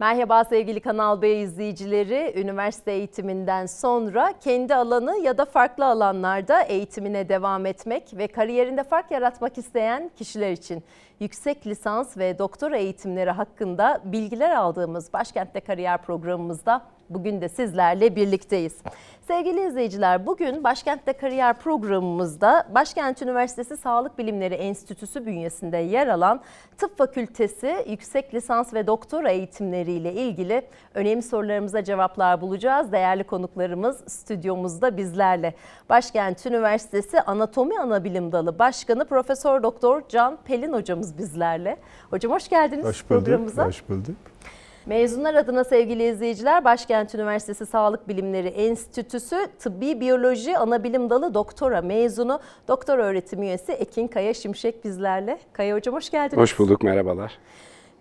Merhaba sevgili Kanal B izleyicileri. Üniversite eğitiminden sonra kendi alanı ya da farklı alanlarda eğitimine devam etmek ve kariyerinde fark yaratmak isteyen kişiler için yüksek lisans ve doktora eğitimleri hakkında bilgiler aldığımız Başkent'te Kariyer programımızda bugün de sizlerle birlikteyiz. Sevgili izleyiciler bugün Başkent'te Kariyer programımızda Başkent Üniversitesi Sağlık Bilimleri Enstitüsü bünyesinde yer alan Tıp Fakültesi yüksek lisans ve doktora eğitimleriyle ilgili önemli sorularımıza cevaplar bulacağız. Değerli konuklarımız stüdyomuzda bizlerle. Başkent Üniversitesi Anatomi Anabilim Dalı Başkanı Profesör Doktor Can Pelin hocamız bizlerle. Hocam hoş geldiniz Hoş bulduk. programımıza. Hoş bulduk. Mezunlar adına sevgili izleyiciler Başkent Üniversitesi Sağlık Bilimleri Enstitüsü Tıbbi Biyoloji Anabilim Dalı Doktora mezunu Doktor öğretim üyesi Ekin Kaya Şimşek bizlerle. Kaya Hocam hoş geldiniz. Hoş bulduk, merhabalar.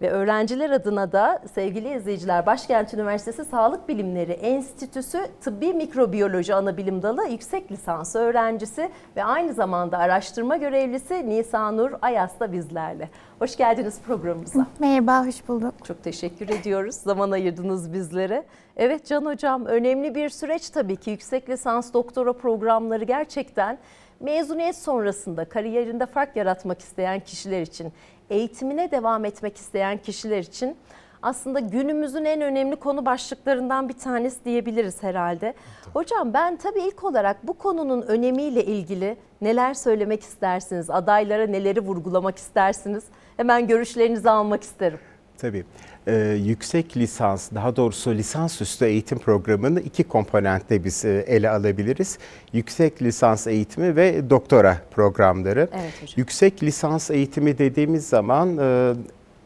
Ve öğrenciler adına da sevgili izleyiciler Başkent Üniversitesi Sağlık Bilimleri Enstitüsü Tıbbi Mikrobiyoloji Anabilim Dalı yüksek lisans öğrencisi ve aynı zamanda araştırma görevlisi Nisanur Ayas da bizlerle. Hoş geldiniz programımıza. Merhaba, hoş bulduk. Çok teşekkür ediyoruz. Zaman ayırdınız bizlere. Evet Can Hocam önemli bir süreç tabii ki yüksek lisans doktora programları gerçekten mezuniyet sonrasında kariyerinde fark yaratmak isteyen kişiler için, eğitimine devam etmek isteyen kişiler için aslında günümüzün en önemli konu başlıklarından bir tanesi diyebiliriz herhalde. Hocam ben tabii ilk olarak bu konunun önemiyle ilgili neler söylemek istersiniz? Adaylara neleri vurgulamak istersiniz? Hemen görüşlerinizi almak isterim. Tabii. Ee, yüksek lisans, daha doğrusu lisansüstü eğitim programını iki komponentte biz e, ele alabiliriz. Yüksek lisans eğitimi ve doktora programları. Evet hocam. Yüksek lisans eğitimi dediğimiz zaman e,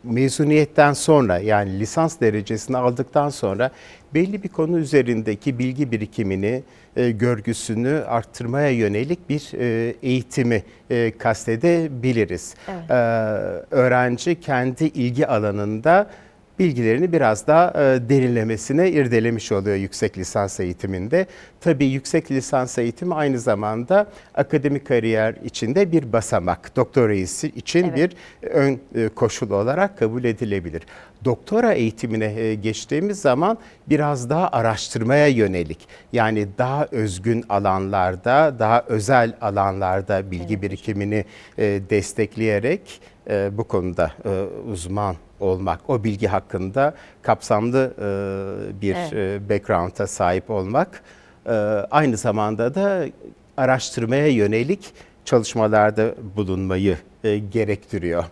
mezuniyetten sonra yani lisans derecesini aldıktan sonra belli bir konu üzerindeki bilgi birikimini, e, görgüsünü arttırmaya yönelik bir e, eğitimi e, kastedebiliriz. Evet. Ee, öğrenci kendi ilgi alanında bilgilerini biraz daha e, derinlemesine irdelemiş oluyor yüksek lisans eğitiminde. Tabii yüksek lisans eğitimi aynı zamanda akademik kariyer içinde bir basamak. Doktora için Evet. bir ön e, koşul olarak kabul edilebilir. Doktora eğitimine e, geçtiğimiz zaman biraz daha araştırmaya yönelik yani daha özgün alanlarda, daha özel alanlarda bilgi birikimini e, destekleyerek e, bu konuda e, uzman olmak, o bilgi hakkında kapsamlı e, bir Evet. e, background'a sahip olmak e, aynı zamanda da araştırmaya yönelik çalışmalarda bulunmayı e, gerektiriyor.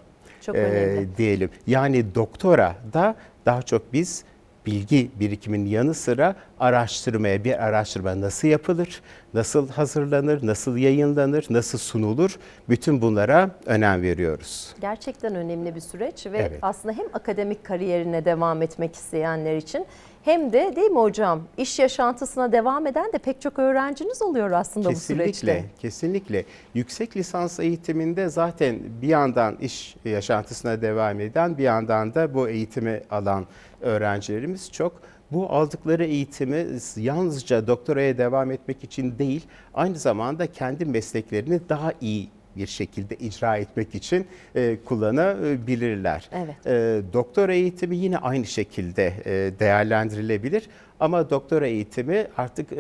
Çok e, önemli. diyelim. Yani doktora da daha çok biz bilgi birikiminin yanı sıra araştırmaya bir araştırma nasıl yapılır, nasıl hazırlanır, nasıl yayınlanır, nasıl sunulur bütün bunlara önem veriyoruz. Gerçekten önemli bir süreç ve Evet. aslında hem akademik kariyerine devam etmek isteyenler için hem de değil mi hocam iş yaşantısına devam eden de pek çok öğrenciniz oluyor aslında bu Kesinlikle, süreçte. kesinlikle. Yüksek lisans eğitiminde zaten bir yandan iş yaşantısına devam eden, bir yandan da bu eğitimi alan öğrencilerimiz çok. Bu aldıkları eğitimi yalnızca doktoraya devam etmek için değil, aynı zamanda kendi mesleklerini daha iyi bir şekilde icra etmek için e, kullanabilirler. Evet. E, doktora eğitimi yine aynı şekilde e, değerlendirilebilir ama doktora eğitimi artık e,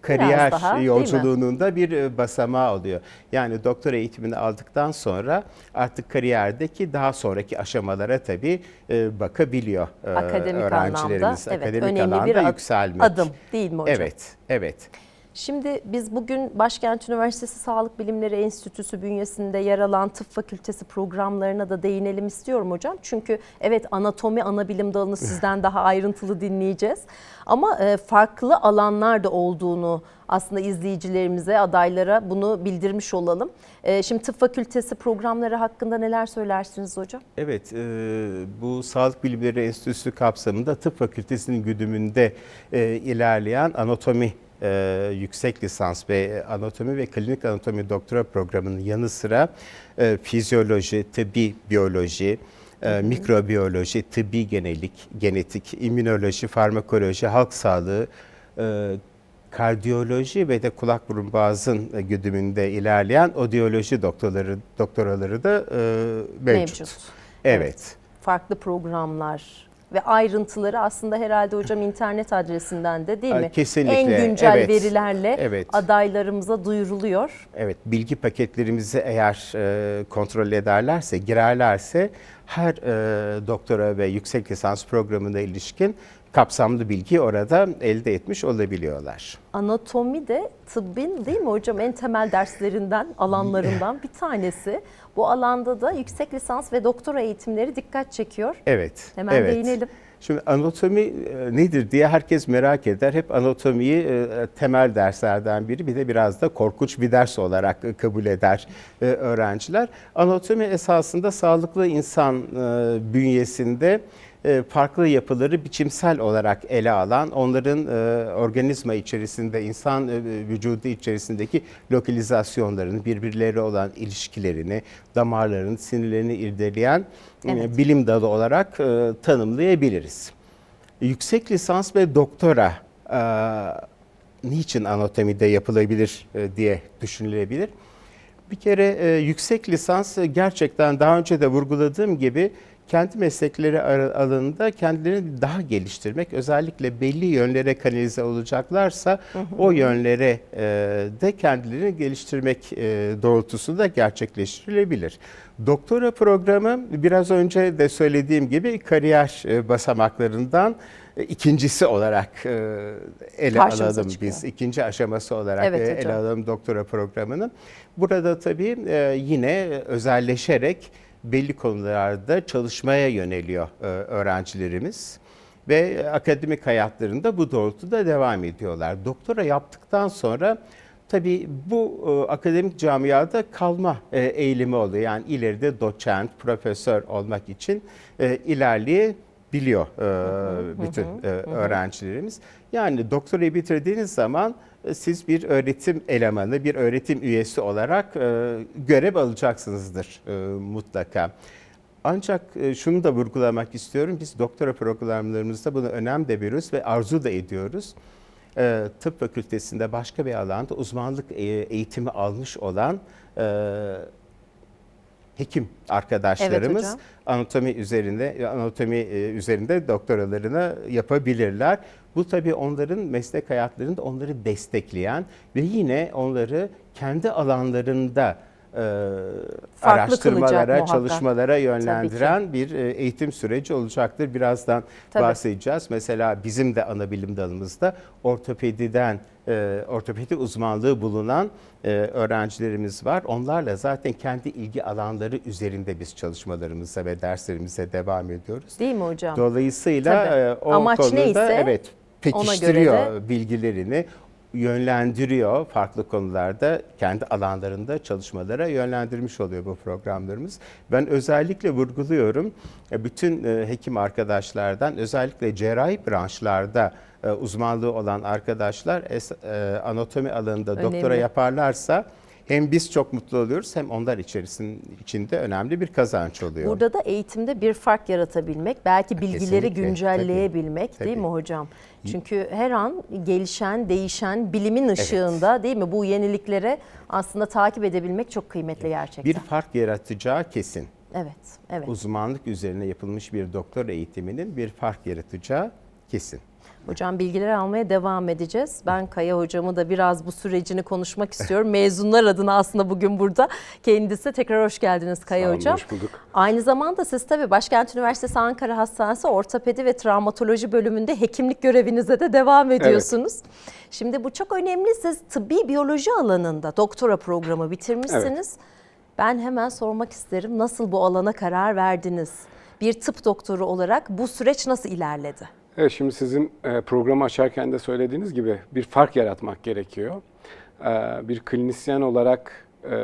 kariyer daha, yolculuğunun da bir e, basamağı oluyor. Yani doktora eğitimini aldıktan sonra artık kariyerdeki daha sonraki aşamalara tabii e, bakabiliyor e, Akademik anlamda öğrencilerimiz. evet Akademik önemli alanda bir yükselmek. adım değil mi hocam? Evet, evet. Şimdi biz bugün Başkent Üniversitesi Sağlık Bilimleri Enstitüsü bünyesinde yer alan tıp fakültesi programlarına da değinelim istiyorum hocam. Çünkü evet anatomi ana bilim dalını sizden daha ayrıntılı dinleyeceğiz. Ama e, farklı alanlarda olduğunu aslında izleyicilerimize, adaylara bunu bildirmiş olalım. E, Şimdi tıp fakültesi programları hakkında neler söylersiniz hocam? Evet, e, bu Sağlık Bilimleri Enstitüsü kapsamında tıp fakültesinin güdümünde ilerleyen anatomi e, yüksek lisans ve anatomi ve klinik anatomi doktora programının yanı sıra e, fizyoloji, tıbbi biyoloji, e, mikrobiyoloji, tıbbi genelik, genetik, immünoloji, farmakoloji, halk sağlığı, e, kardiyoloji ve de kulak burun boğazın güdümünde ilerleyen odiyoloji doktorları doktoraları da e, mevcut. Mevcut. Evet. Farklı programlar ve ayrıntıları aslında herhalde hocam internet adresinden de değil Aa, mi? kesinlikle, En güncel evet. verilerle Evet. adaylarımıza duyuruluyor. Evet, bilgi paketlerimizi eğer e, kontrol ederlerse, girerlerse her e, doktora ve yüksek lisans programına ilişkin kapsamlı bilgi orada elde etmiş olabiliyorlar. Anatomi de tıbbın değil mi hocam en temel derslerinden, alanlarından bir tanesi. Bu alanda da yüksek lisans ve doktora eğitimleri dikkat çekiyor. Evet. Hemen evet. değinelim. Şimdi anatomi e, nedir diye herkes merak eder. Hep anatomiyi e, temel derslerden biri bir de biraz da korkunç bir ders olarak e, kabul eder öğrenciler. Anatomi esasında sağlıklı insan bünyesinde farklı yapıları biçimsel olarak ele alan, onların e, organizma içerisinde, insan e, vücudu içerisindeki lokalizasyonlarını, birbirleri olan ilişkilerini, damarlarını, sinirlerini irdeleyen e, Evet. bilim dalı olarak e, tanımlayabiliriz. Yüksek lisans ve doktora e, niçin anatomide yapılabilir e, diye düşünülebilir. Bir kere e, yüksek lisans e, gerçekten daha önce de vurguladığım gibi kendi meslekleri alanında kendilerini daha geliştirmek, özellikle belli yönlere kanalize olacaklarsa o yönlere e, de kendilerini geliştirmek e, doğrultusunda gerçekleştirilebilir. Doktora programı biraz önce de söylediğim gibi kariyer e, basamaklarından e, ikincisi olarak e, ele Karşımıza alalım çıkıyor. biz. İkinci aşaması olarak Evet e, hocam. ele alalım doktora programını. Burada tabii yine özelleşerek belli konularda çalışmaya yöneliyor e, öğrencilerimiz ve akademik hayatlarında bu doğrultuda devam ediyorlar. Doktora yaptıktan sonra tabii bu e, akademik camiada kalma e, eğilimi oluyor. Yani ileride doçent, profesör olmak için e, ilerleyebiliyor e, bütün e, öğrencilerimiz. Yani doktorayı bitirdiğiniz zaman siz bir öğretim elemanı, bir öğretim üyesi olarak e, görev alacaksınızdır e, mutlaka. Ancak e, şunu da vurgulamak istiyorum. Biz doktora programlarımızda bunu önem de veriyoruz ve arzu da ediyoruz. Tıp fakültesinde başka bir alanda uzmanlık eğitimi almış olan hekim arkadaşlarımız hocam. anatomi üzerinde anatomi e, üzerinde doktoralarını yapabilirler. Bu tabii onların meslek hayatlarında onları destekleyen ve yine onları kendi alanlarında e, araştırmalara, kılacak muhakkak. çalışmalara yönlendiren bir e, eğitim süreci olacaktır. Birazdan Tabii. bahsedeceğiz. Mesela bizim de ana bilim dalımızda ortopediden e, ortopedi uzmanlığı bulunan öğrencilerimiz var. Onlarla zaten kendi ilgi alanları üzerinde biz çalışmalarımıza ve derslerimize devam ediyoruz. Değil mi hocam? Dolayısıyla Tabii. o Amaç konuda neyse evet pekiştiriyor bilgilerini, yönlendiriyor farklı konularda kendi alanlarında çalışmalara yönlendirmiş oluyor bu programlarımız. Ben özellikle vurguluyorum e, bütün e, hekim arkadaşlardan özellikle cerrahi branşlarda e, uzmanlığı olan arkadaşlar anatomi alanında doktora Önemli. yaparlarsa hem biz çok mutlu oluyoruz hem onlar içerisinde içinde önemli bir kazanç oluyor. Burada da eğitimde bir fark yaratabilmek, belki bilgileri Kesinlikle, güncelleyebilmek tabii, değil mi tabii. hocam? Çünkü her an gelişen, değişen bilimin ışığında değil mi bu yeniliklere aslında takip edebilmek çok kıymetli gerçekten. bir fark yaratacağı kesin. Evet, evet. uzmanlık üzerine yapılmış bir doktor eğitiminin bir fark yaratacağı kesin. Hocam bilgiler almaya devam edeceğiz. Ben Kaya hocamı da biraz bu sürecini konuşmak istiyorum. Mezunlar adına aslında bugün burada. Kendisi tekrar hoş geldiniz Kaya Sağ olun, hocam. hoş bulduk. Aynı zamanda siz tabii Başkent Üniversitesi Ankara Hastanesi Ortopedi ve Travmatoloji bölümünde hekimlik görevinize de devam ediyorsunuz. Şimdi bu çok önemli. Siz tıbbi biyoloji alanında doktora programı bitirmişsiniz. Ben hemen sormak isterim nasıl bu alana karar verdiniz? Bir tıp doktoru olarak bu süreç nasıl ilerledi? Evet şimdi sizin e, programı açarken de söylediğiniz gibi bir fark yaratmak gerekiyor. E, Bir klinisyen olarak e,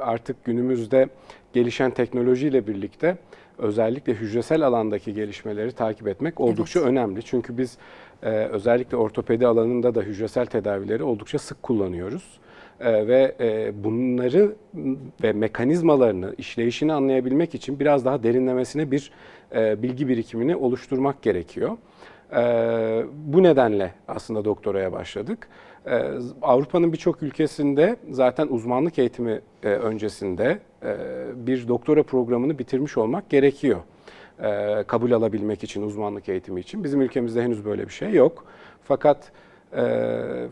artık günümüzde gelişen teknolojiyle birlikte özellikle hücresel alandaki gelişmeleri takip etmek oldukça önemli. Çünkü biz özellikle ortopedi alanında da hücresel tedavileri oldukça sık kullanıyoruz. E, ve e, bunları ve mekanizmalarını, işleyişini anlayabilmek için biraz daha derinlemesine bir e, bilgi birikimini oluşturmak gerekiyor. E, bu nedenle aslında doktoraya başladık. E, Avrupa'nın birçok ülkesinde zaten uzmanlık eğitimi e, öncesinde bir doktora programını bitirmiş olmak gerekiyor. kabul alabilmek için, uzmanlık eğitimi için. Bizim ülkemizde henüz böyle bir şey yok. Fakat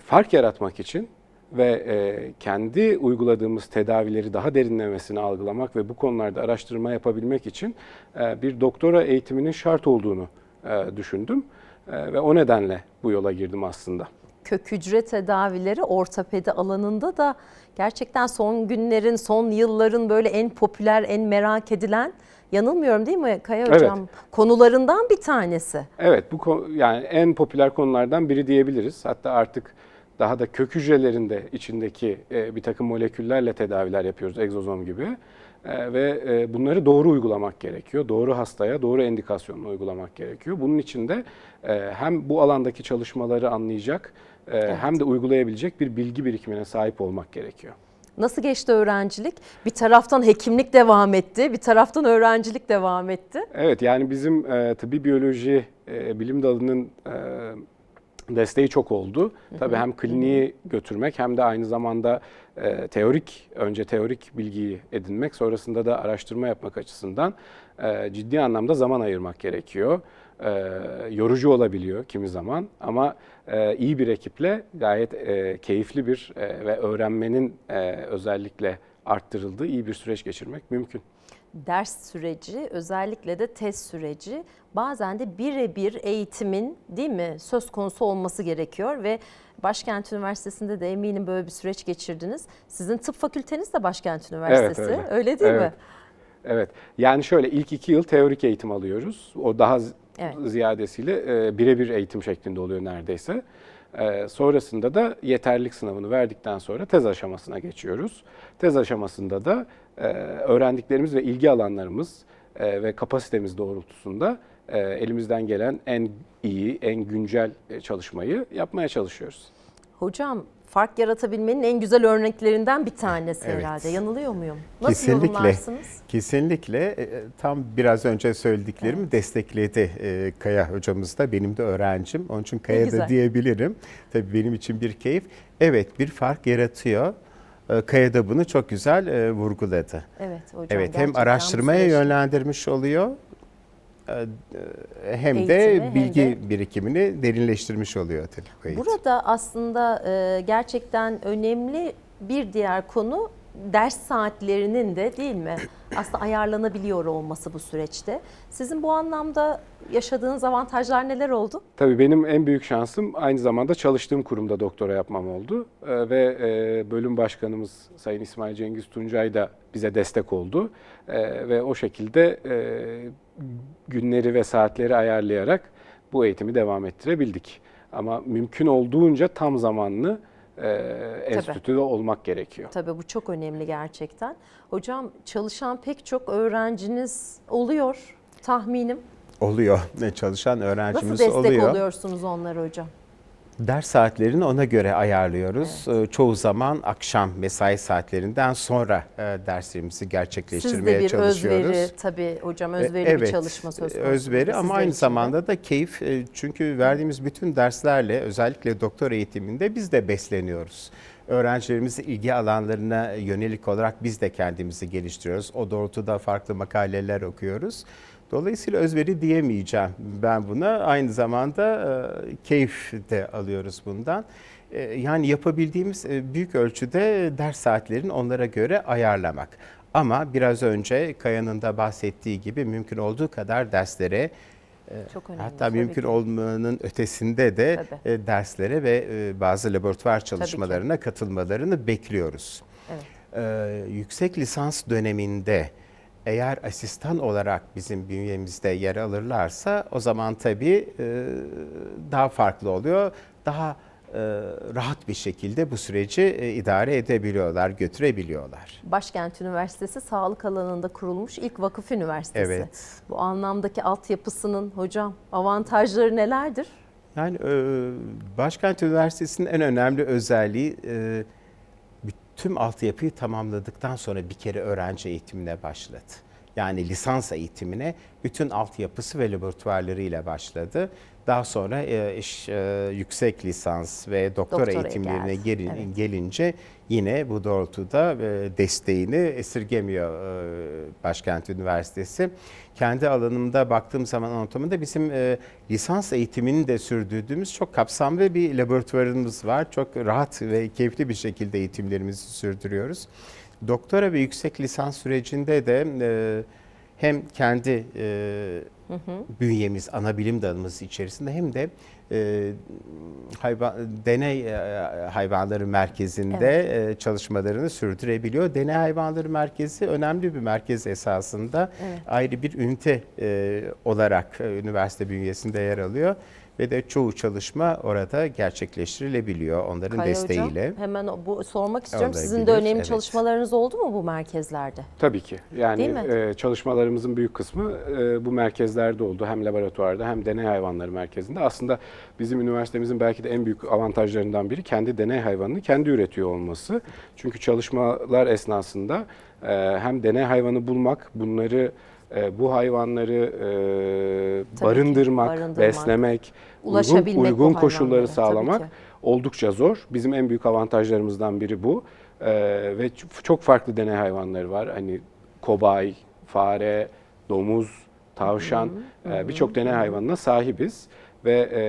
fark yaratmak için ve e, kendi uyguladığımız tedavileri daha derinlemesine algılamak ve bu konularda araştırma yapabilmek için e, bir doktora eğitiminin şart olduğunu e, düşündüm. E, ve o nedenle bu yola girdim aslında. Kök hücre tedavileri ortopedi alanında da gerçekten son günlerin, son yılların böyle en popüler, en merak edilen yanılmıyorum değil mi Kaya Evet. Hocam? Konularından bir tanesi. Evet, bu yani en popüler konulardan biri diyebiliriz. Hatta artık daha da kök hücrelerinde içindeki e, bir takım moleküllerle tedaviler yapıyoruz, egzozom gibi. E, ve e, bunları doğru uygulamak gerekiyor. Doğru hastaya, doğru endikasyonla uygulamak gerekiyor. Bunun için de e, hem bu alandaki çalışmaları anlayacak, e, hem de uygulayabilecek bir bilgi birikimine sahip olmak gerekiyor. Nasıl geçti öğrencilik? Bir taraftan hekimlik devam etti, bir taraftan öğrencilik devam etti. Evet yani bizim e, tıbbi biyoloji e, bilim dalının e, desteği çok oldu. Tabii hem kliniği götürmek hem de aynı zamanda e, teorik önce teorik bilgiyi edinmek sonrasında da araştırma yapmak açısından e, ciddi anlamda zaman ayırmak gerekiyor. E, yorucu olabiliyor kimi zaman ama e, iyi bir ekiple gayet e, keyifli bir e, ve öğrenmenin e, özellikle arttırıldığı iyi bir süreç geçirmek mümkün. Ders süreci, özellikle de test süreci bazen de birebir eğitimin değil mi söz konusu olması gerekiyor ve Başkent Üniversitesi'nde de eminim böyle bir süreç geçirdiniz. Sizin tıp fakülteniz de Başkent Üniversitesi. öyle. öyle. değil mi? Evet. Evet. Yani şöyle ilk iki yıl teorik eğitim alıyoruz. O daha Evet. ziyadesiyle e, birebir eğitim şeklinde oluyor neredeyse. E, sonrasında da yeterlilik sınavını verdikten sonra tez aşamasına geçiyoruz. Tez aşamasında da e, öğrendiklerimiz ve ilgi alanlarımız e, ve kapasitemiz doğrultusunda e, elimizden gelen en iyi, en güncel çalışmayı yapmaya çalışıyoruz. Hocam fark yaratabilmenin en güzel örneklerinden bir tanesi Evet. herhalde. Yanılıyor muyum? Nasıl Kesinlikle. yorumlarsınız? Kesinlikle e, tam biraz önce söylediklerimi destekledi e, Kaya hocamız da benim de öğrencim. Onun için Kaya da diyebilirim. Tabii benim için bir keyif. Evet bir fark yaratıyor. E, Kaya da bunu çok güzel e, vurguladı. Evet hocam. Evet hem araştırmaya yönlendirmiş oluyor e, e, hem Eğitimi, de hem bilgi de- birikimini derinleştirmiş oluyor bu eğitim. Burada aslında e, gerçekten önemli bir diğer konu ders saatlerinin de değil mi? Aslında ayarlanabiliyor olması bu süreçte. Sizin bu anlamda yaşadığınız avantajlar neler oldu? Tabii benim en büyük şansım aynı zamanda çalıştığım kurumda doktora yapmam oldu. Ve e, bölüm başkanımız Sayın İsmail Cengiz Tuncay da bize destek oldu. Ve o şekilde e, günleri ve saatleri ayarlayarak bu eğitimi devam ettirebildik. Ama mümkün olduğunca tam zamanlı e, enstitüde olmak gerekiyor. Tabii bu çok önemli gerçekten. Hocam çalışan pek çok öğrenciniz oluyor tahminim. Oluyor. Çalışan Nasıl öğrencimiz destek oluyor. oluyorsunuz onlara hocam? Ders saatlerini ona göre ayarlıyoruz. Ee, Çoğu zaman akşam mesai saatlerinden sonra e, derslerimizi gerçekleştirmeye Sizde bir çalışıyoruz. özveri tabii hocam E, özverili bir çalışma söz konusu. Özveri ama aynı için de. zamanda da keyif. E, Çünkü verdiğimiz bütün derslerle özellikle doktor eğitiminde biz de besleniyoruz. Öğrencilerimizin ilgi alanlarına yönelik olarak biz de kendimizi geliştiriyoruz. O doğrultuda farklı makaleler okuyoruz. Dolayısıyla özveri diyemeyeceğim ben buna. Aynı zamanda e, keyif de alıyoruz bundan. E, Yani yapabildiğimiz e, büyük ölçüde ders saatlerini onlara göre ayarlamak. Ama biraz önce Kaya'nın da bahsettiği gibi mümkün olduğu kadar derslere Çok önemli. hatta mümkün ki. olmanın ötesinde de Tabii. derslere ve bazı laboratuvar çalışmalarına katılmalarını bekliyoruz. Evet. Ee, yüksek lisans döneminde eğer asistan olarak bizim bünyemizde yer alırlarsa o zaman tabii e, daha farklı oluyor. Daha e, rahat bir şekilde bu süreci e, idare edebiliyorlar, götürebiliyorlar. Başkent Üniversitesi sağlık alanında kurulmuş ilk vakıf üniversitesi. Evet. Bu anlamdaki altyapısının hocam avantajları nelerdir? Yani Başkent Üniversitesi'nin en önemli özelliği tüm altyapıyı tamamladıktan sonra bir kere öğrenci eğitimine başladı. yani lisans eğitimine bütün altyapısı ve laboratuvarlarıyla başladı. Daha sonra e, iş, e, yüksek lisans ve doktora, Doktora eğitimlerine geldi, gelin- evet. gelince yine bu doğrultuda e, desteğini esirgemiyor e, Başkent Üniversitesi. Kendi alanımda baktığım zaman anatomide bizim e, lisans eğitimini de sürdürdüğümüz çok kapsamlı bir laboratuvarımız var. Çok rahat ve keyifli bir şekilde eğitimlerimizi sürdürüyoruz. Doktora ve yüksek lisans sürecinde de e, hem kendi e, bünyemiz, ana bilim dalımız içerisinde hem de e, hayvan, deney e, hayvanları merkezinde e, çalışmalarını sürdürebiliyor. Deney hayvanları merkezi önemli bir merkez esasında. Evet. Ayrı bir ünite e, olarak e, üniversite bünyesinde yer alıyor ve de çoğu çalışma orada gerçekleştirilebiliyor onların Kaya desteğiyle. Hocam hemen bu sormak istiyorum. Sizin de Olabilir, önemli evet. çalışmalarınız oldu mu bu merkezlerde? Tabii ki. Yani e, çalışmalarımızın büyük kısmı e, bu merkezlerde oldu. Hem laboratuvarda hem deney hayvanları merkezinde. Aslında bizim üniversitemizin belki de en büyük avantajlarından biri kendi deney hayvanını kendi üretiyor olması. Çünkü çalışmalar esnasında e, hem deney hayvanı bulmak, bunları e, bu hayvanları e, ki, barındırmak, barındırmak, beslemek, uygun, uygun koşulları sağlamak oldukça zor. Bizim en büyük avantajlarımızdan biri bu. Ee, ve çok farklı deney hayvanları var. Hani kobay, fare, domuz, tavşan e, birçok deney hayvanına sahibiz ve e,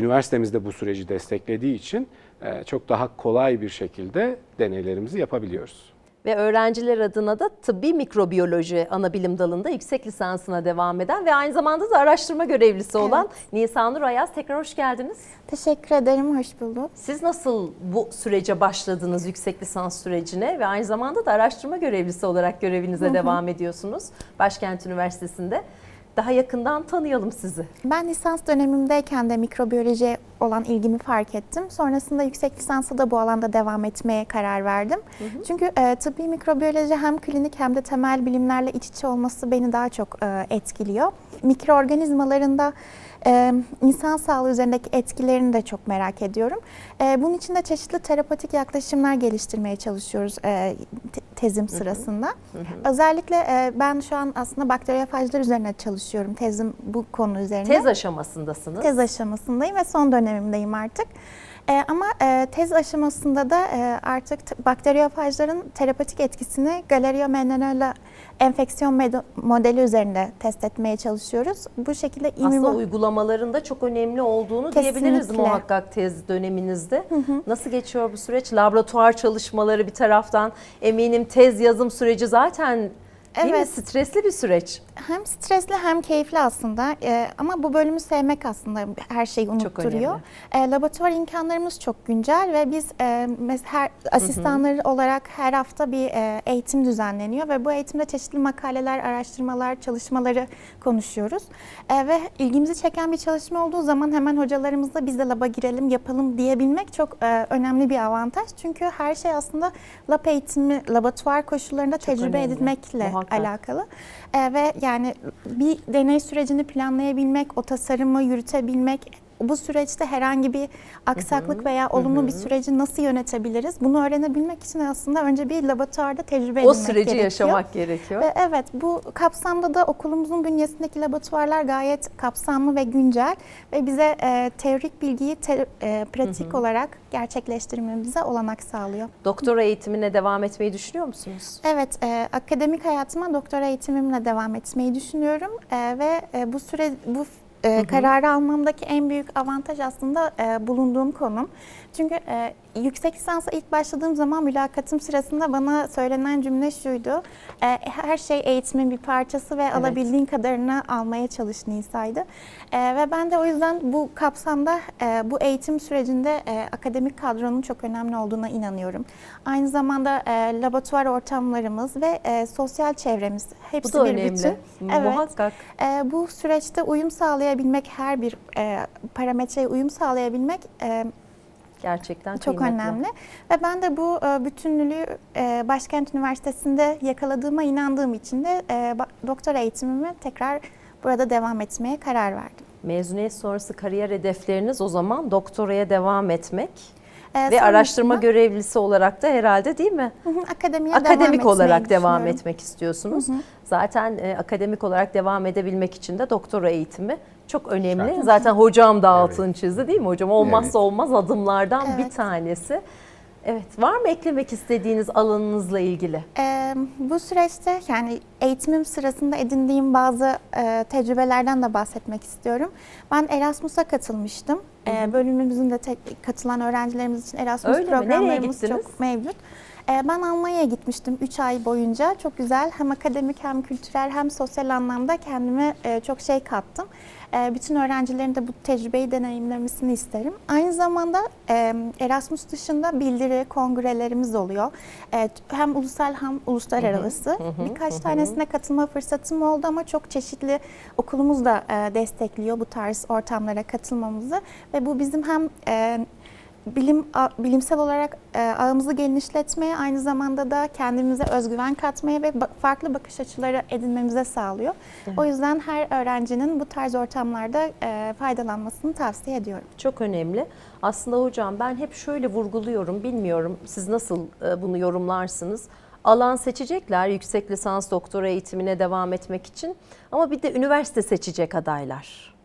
üniversitemiz de bu süreci desteklediği için e, çok daha kolay bir şekilde deneylerimizi yapabiliyoruz. Ve öğrenciler adına da tıbbi mikrobiyoloji ana bilim dalında yüksek lisansına devam eden ve aynı zamanda da araştırma görevlisi olan Nisanur Ayaz. Tekrar hoş geldiniz. Teşekkür ederim, hoş bulduk. Siz nasıl bu sürece başladınız yüksek lisans sürecine ve aynı zamanda da araştırma görevlisi olarak görevinize devam ediyorsunuz Başkent Üniversitesi'nde. Daha yakından tanıyalım sizi. Ben lisans dönemimdeyken de mikrobiyolojiye olan ilgimi fark ettim. Sonrasında yüksek lisansa da bu alanda devam etmeye karar verdim. Çünkü e, tıbbi mikrobiyoloji hem klinik hem de temel bilimlerle iç içe olması beni daha çok e, etkiliyor. Mikroorganizmalarında e, insan sağlığı üzerindeki etkilerini de çok merak ediyorum. E, bunun için de çeşitli terapatik yaklaşımlar geliştirmeye çalışıyoruz e, te- tezim sırasında. Özellikle e, ben şu an aslında bakteriyofajlar üzerine çalışıyorum. Tezim bu konu üzerine. Tez aşamasındasınız. Tez aşamasındayım ve son dönemimdeyim artık. E, ama e, tez aşamasında da e, artık bakteriyofajların terapatik etkisini Galeria Mendenella enfeksiyon modeli üzerinde test etmeye çalışıyoruz. Bu şekilde Aslında immüno- uygulamalarında çok önemli olduğunu Kesinlikle. diyebiliriz muhakkak tez döneminizde. Nasıl geçiyor bu süreç? Laboratuvar çalışmaları bir taraftan eminim tez yazım süreci zaten değil mi? Evet. Stresli bir süreç. hem stresli hem keyifli aslında E, ama bu bölümü sevmek aslında her şeyi unutturuyor. E, laboratuvar imkanlarımız çok güncel ve biz e, her asistanları olarak her hafta bir e, eğitim düzenleniyor ve bu eğitimde çeşitli makaleler, araştırmalar, çalışmaları konuşuyoruz. E, ve ilgimizi çeken bir çalışma olduğu zaman hemen hocalarımızla biz de laba girelim, yapalım diyebilmek çok e, önemli bir avantaj. Çünkü her şey aslında lab eğitimi, laboratuvar koşullarında tecrübe önemli, edilmekle muhakkak. Alakalı. E, ve yani bir deney sürecini planlayabilmek, o tasarımı yürütebilmek, bu süreçte herhangi bir aksaklık veya olumlu bir süreci nasıl yönetebiliriz? Bunu öğrenebilmek için aslında önce bir laboratuvarda tecrübe O edinmek süreci gerekiyor. yaşamak gerekiyor. Ve evet bu kapsamda da okulumuzun bünyesindeki laboratuvarlar gayet kapsamlı ve güncel ve bize e, teorik bilgiyi te- e, pratik olarak gerçekleştirmemize olanak sağlıyor. Doktora eğitimine devam etmeyi düşünüyor musunuz? Evet, e, akademik hayatıma doktora eğitimimle devam etmeyi düşünüyorum E, ve e, bu süre bu e, kararı almamdaki en büyük avantaj aslında e, bulunduğum konum. Çünkü e, yüksek lisansa ilk başladığım zaman mülakatım sırasında bana söylenen cümle şuydu. E, her şey eğitimin bir parçası ve alabildiğin kadarını almaya çalış Nisa'ydı. E, ve ben de o yüzden bu kapsamda e, bu eğitim sürecinde e, akademik kadronun çok önemli olduğuna inanıyorum. Aynı zamanda e, laboratuvar ortamlarımız ve e, sosyal çevremiz hepsi Bu da bir önemli. bütün. Evet. Muhakkak. E, bu süreçte uyum sağlayabilmek, her bir e, parametreye uyum sağlayabilmek e, Gerçekten çok kıymetli. önemli. Ve ben de bu e, bütünlülüğü e, Başkent Üniversitesi'nde yakaladığıma inandığım için de e, doktora eğitimimi tekrar burada devam etmeye karar verdim. Mezuniyet sonrası kariyer hedefleriniz o zaman doktoraya devam etmek. Ee, Ve araştırma görevlisi olarak da herhalde değil mi? Hı hı, akademiye Akademik devam olarak devam etmek istiyorsunuz. Zaten e, akademik olarak devam edebilmek için de doktora eğitimi çok önemli. Şart. Zaten hocam da altını çizdi değil mi hocam? Olmazsa Evet. olmaz adımlardan bir Evet. tanesi. Evet, var mı eklemek istediğiniz alanınızla ilgili? Ee, bu süreçte yani eğitimim sırasında edindiğim bazı e, tecrübelerden de bahsetmek istiyorum. Ben Erasmus'a katılmıştım. Ee, bölümümüzün de tek, katılan öğrencilerimiz için Erasmus Öyle programlarımız çok mevcut. Ee, ben Almanya'ya gitmiştim 3 ay boyunca. Çok güzel hem akademik hem kültürel hem sosyal anlamda kendime e, çok şey kattım. E, bütün öğrencilerin de bu tecrübeyi deneyimlemesini isterim. Aynı zamanda Erasmus dışında bildiri, kongrelerimiz oluyor. E, hem ulusal hem uluslararası. Birkaç tanesine katılma fırsatım oldu ama çok çeşitli okulumuz da e, destekliyor bu tarz ortamlara katılmamızı. Ve bu bizim hem e, bilim bilimsel olarak e, ağımızı genişletmeye aynı zamanda da kendimize özgüven katmaya ve farklı bakış açıları edinmemize sağlıyor. O yüzden her öğrencinin bu tarz ortamlarda e, faydalanmasını tavsiye ediyorum. Çok önemli. Aslında hocam ben hep şöyle vurguluyorum, bilmiyorum siz nasıl e, bunu yorumlarsınız. Alan seçecekler yüksek lisans doktora eğitimine devam etmek için ama bir de üniversite seçecek adaylar.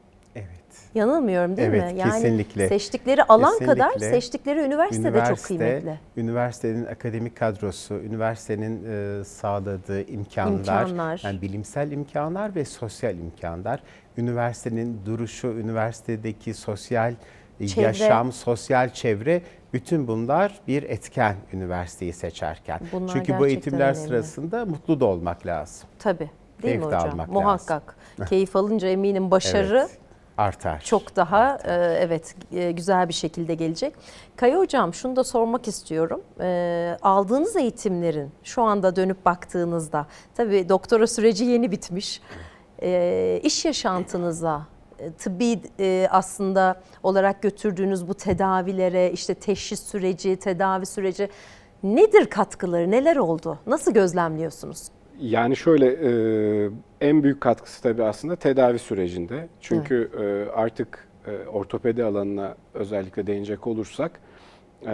Yanılmıyorum değil Evet, mi? Yani kesinlikle. seçtikleri alan kadar Kesinlikle. seçtikleri üniversite, de çok kıymetli. Üniversitenin akademik kadrosu, üniversitenin e, sağladığı imkanlar, İmkanlar. yani bilimsel imkanlar ve sosyal imkanlar, üniversitenin duruşu, üniversitedeki sosyal Çevre. yaşam, sosyal çevre, bütün bunlar bir etken üniversiteyi seçerken. Bunlar Çünkü bu eğitimler önemli. sırasında mutlu da olmak lazım. Tabii. Değil mi Keyif de hocam? Muhakkak. Keyif alınca eminim başarı Evet, artar. çok daha e, evet e, güzel bir şekilde gelecek. Kaya hocam şunu da sormak istiyorum. E, aldığınız eğitimlerin şu anda dönüp baktığınızda tabii doktora süreci yeni bitmiş. İş yaşantınıza tıbbi aslında olarak götürdüğünüz bu tedavilere işte teşhis süreci, tedavi süreci nedir katkıları, neler oldu? Nasıl gözlemliyorsunuz? Yani şöyle e, en büyük katkısı tabii aslında tedavi sürecinde. Çünkü e, artık e, ortopedi alanına özellikle değinecek olursak e,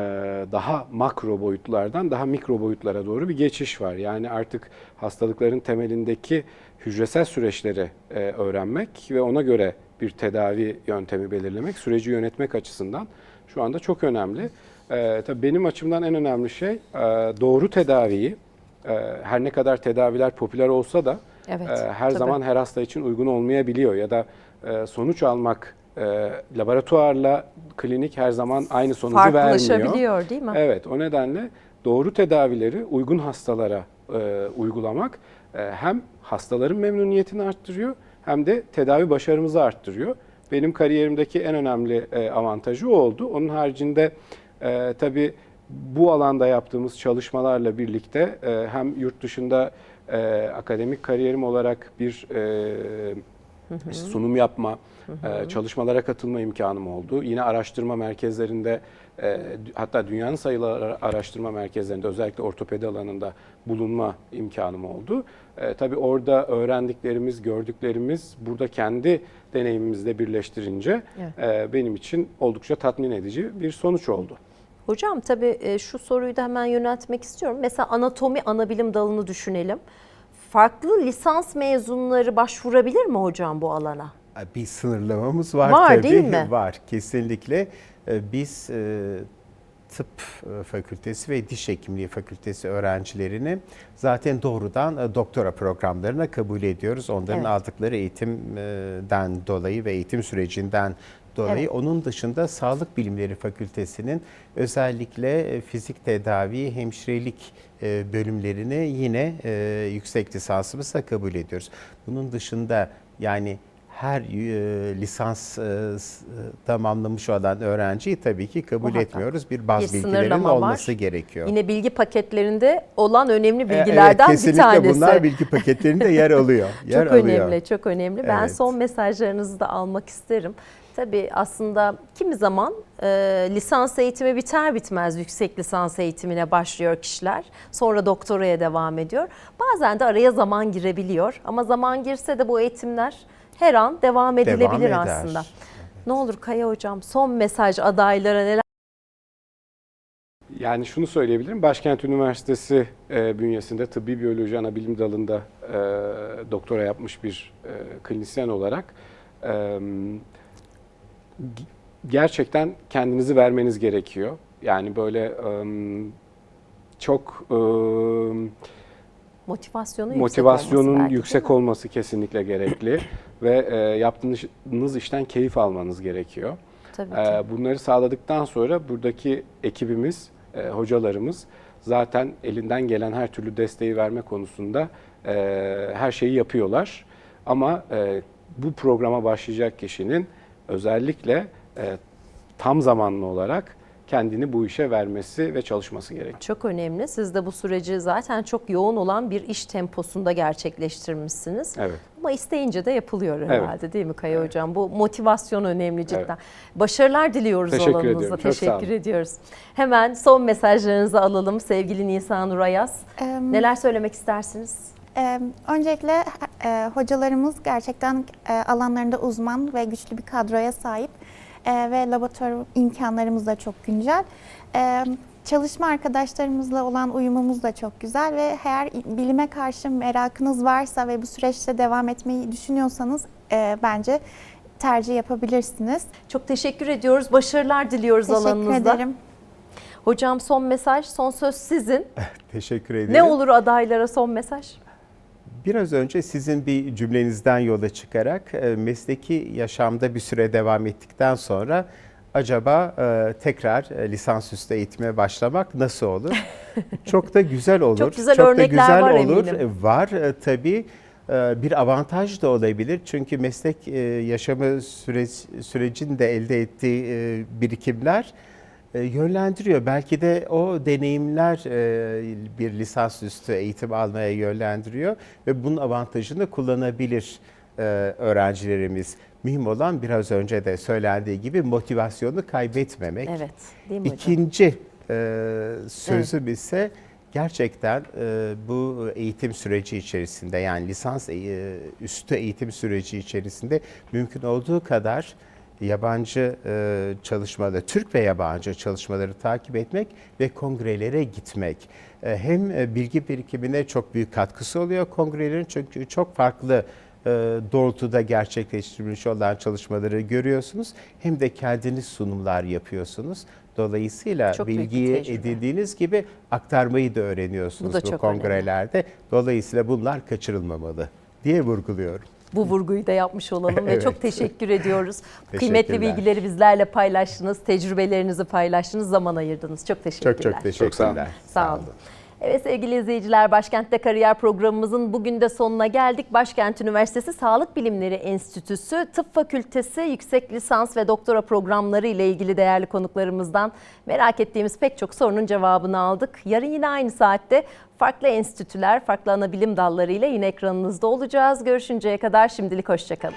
daha makro boyutlardan daha mikro boyutlara doğru bir geçiş var. Yani artık hastalıkların temelindeki hücresel süreçleri e, öğrenmek ve ona göre bir tedavi yöntemi belirlemek, süreci yönetmek açısından şu anda çok önemli. E, tabii benim açımdan en önemli şey e, doğru tedaviyi, her ne kadar tedaviler popüler olsa da Evet, e, her tabii. zaman her hasta için uygun olmayabiliyor ya da e, sonuç almak e, laboratuvarla klinik her zaman aynı sonucu vermiyor. Farklılaşabiliyor değil mi? Evet, o nedenle doğru tedavileri uygun hastalara e, uygulamak e, hem hastaların memnuniyetini arttırıyor hem de tedavi başarımızı arttırıyor. Benim kariyerimdeki en önemli e, avantajı o oldu. Onun haricinde e, tabii bu alanda yaptığımız çalışmalarla birlikte e, hem yurt dışında e, akademik kariyerim olarak bir e, sunum yapma, e, çalışmalara katılma imkanım oldu. Yine araştırma merkezlerinde e, hatta dünyanın sayılı ara- araştırma merkezlerinde özellikle ortopedi alanında bulunma imkanım oldu. E, tabii orada öğrendiklerimiz, gördüklerimiz burada kendi deneyimimizle birleştirince e, benim için oldukça tatmin edici bir sonuç oldu. Hocam tabii e, şu soruyu da hemen yöneltmek istiyorum. Mesela anatomi ana bilim dalını düşünelim. Farklı lisans mezunları başvurabilir mi hocam bu alana? Bir sınırlamamız var, Var, tabii. değil mi? Var kesinlikle. Ee, Biz e, tıp e, fakültesi ve diş hekimliği fakültesi öğrencilerini zaten doğrudan e, doktora programlarına kabul ediyoruz. Onların Evet. aldıkları eğitimden dolayı ve eğitim sürecinden dolayı. Evet. Onun dışında Sağlık Bilimleri Fakültesinin özellikle e, fizik tedavi, hemşirelik e, bölümlerini yine e, yüksek lisansımızla kabul ediyoruz. Bunun dışında yani her e, lisans e, e, tamamlamış olan öğrenciyi tabii ki kabul Muhakkak. etmiyoruz. Bir baz Bir bilgilerin sınırlama var. olması gerekiyor. Yine bilgi paketlerinde olan önemli E, bilgilerden evet, bir kesinlikle tanesi. bunlar bilgi paketlerinde yer alıyor. Yer çok alıyor. önemli, çok önemli. Ben Evet. son mesajlarınızı da almak isterim. Tabii aslında kimi zaman e, lisans eğitimi biter bitmez yüksek lisans eğitimine başlıyor kişiler. Sonra doktoraya devam ediyor. Bazen de araya zaman girebiliyor. Ama zaman girse de bu eğitimler her an devam edilebilir eder. aslında. Ne olur Kaya Hocam son mesaj adaylara neler Yani şunu söyleyebilirim. Başkent Üniversitesi e, bünyesinde tıbbi biyoloji ana bilim dalında e, doktora yapmış bir e, klinisyen olarak e, gerçekten kendinizi vermeniz gerekiyor. Yani böyle e, çok e, Motivasyonu yüksek motivasyonun olması belki, yüksek olması kesinlikle gerekli ve e, yaptığınız işten keyif almanız gerekiyor. Tabii ki. Ee, Bunları sağladıktan sonra buradaki ekibimiz, e, hocalarımız zaten elinden gelen her türlü desteği verme konusunda e, her şeyi yapıyorlar. Ama e, bu programa başlayacak kişinin özellikle e, tam zamanlı olarak kendini bu işe vermesi ve çalışması gerekiyor. Çok önemli. Siz de bu süreci zaten çok yoğun olan bir iş temposunda gerçekleştirmişsiniz. Evet. Ama isteyince de yapılıyor herhalde değil mi Kaya Hocam? Bu motivasyon önemli cidden. Evet. Başarılar diliyoruz Teşekkür alanınızda. ediyorum. Teşekkür ediyoruz. Hemen son mesajlarınızı alalım sevgili Nisan Nur Ayaz. Ee, Neler söylemek istersiniz? Ee, Öncelikle e, hocalarımız gerçekten e, alanlarında uzman ve güçlü bir kadroya sahip E, ve laboratuvar imkanlarımız da çok güncel. E, Çalışma arkadaşlarımızla olan uyumumuz da çok güzel ve eğer bilime karşı merakınız varsa ve bu süreçte devam etmeyi düşünüyorsanız e, bence tercih yapabilirsiniz. Çok teşekkür ediyoruz. Başarılar diliyoruz Teşekkür alanınızda. ederim. Hocam son mesaj, son söz sizin. Teşekkür ederim. Ne olur adaylara son mesaj? Biraz önce sizin bir cümlenizden yola çıkarak e, mesleki yaşamda bir süre devam ettikten sonra acaba e, tekrar e, lisansüstü eğitime başlamak nasıl olur? Çok da güzel olur. Çok güzel da örnekler güzel var olur. eminim. Var tabii. Bir avantaj da olabilir. Çünkü meslek yaşamı süreç, sürecinde elde ettiği birikimler yönlendiriyor. Belki de o deneyimler e, bir lisansüstü eğitim almaya yönlendiriyor ve bunun avantajını kullanabilir e, öğrencilerimiz. Mühim olan biraz önce de söylendiği gibi motivasyonu kaybetmemek. Evet, değil mi hocam? İkinci e, sözüm ise gerçekten e, bu eğitim süreci içerisinde yani lisans e, üstü eğitim süreci içerisinde mümkün olduğu kadar yabancı e, çalışmaları, Türk ve yabancı çalışmaları takip etmek ve kongrelere gitmek. E, hem e, bilgi birikimine çok büyük katkısı oluyor kongrelerin çünkü çok farklı e, doğrultuda gerçekleştirilmiş olan çalışmaları görüyorsunuz. Hem de kendiniz sunumlar yapıyorsunuz. Dolayısıyla Çok bilgiyi edindiğiniz gibi aktarmayı da öğreniyorsunuz Bu da bu, kongrelerde. Dolayısıyla bunlar kaçırılmamalı diye vurguluyorum. Bu vurguyu da yapmış olalım ve Evet. çok teşekkür ediyoruz. Kıymetli bilgileri bizlerle paylaştınız, tecrübelerinizi paylaştınız, zaman ayırdınız. Çok teşekkürler. Çok çok teşekkürler. Çok sağ olun. Sağ olun. Evet sevgili izleyiciler, Başkent'te Kariyer programımızın bugün de sonuna geldik. Başkent Üniversitesi Sağlık Bilimleri Enstitüsü Tıp Fakültesi yüksek lisans ve doktora programları ile ilgili değerli konuklarımızdan merak ettiğimiz pek çok sorunun cevabını aldık. Yarın yine aynı saatte farklı enstitüler, farklı ana bilim dalları ile yine ekranınızda olacağız. Görüşünceye kadar şimdilik hoşçakalın.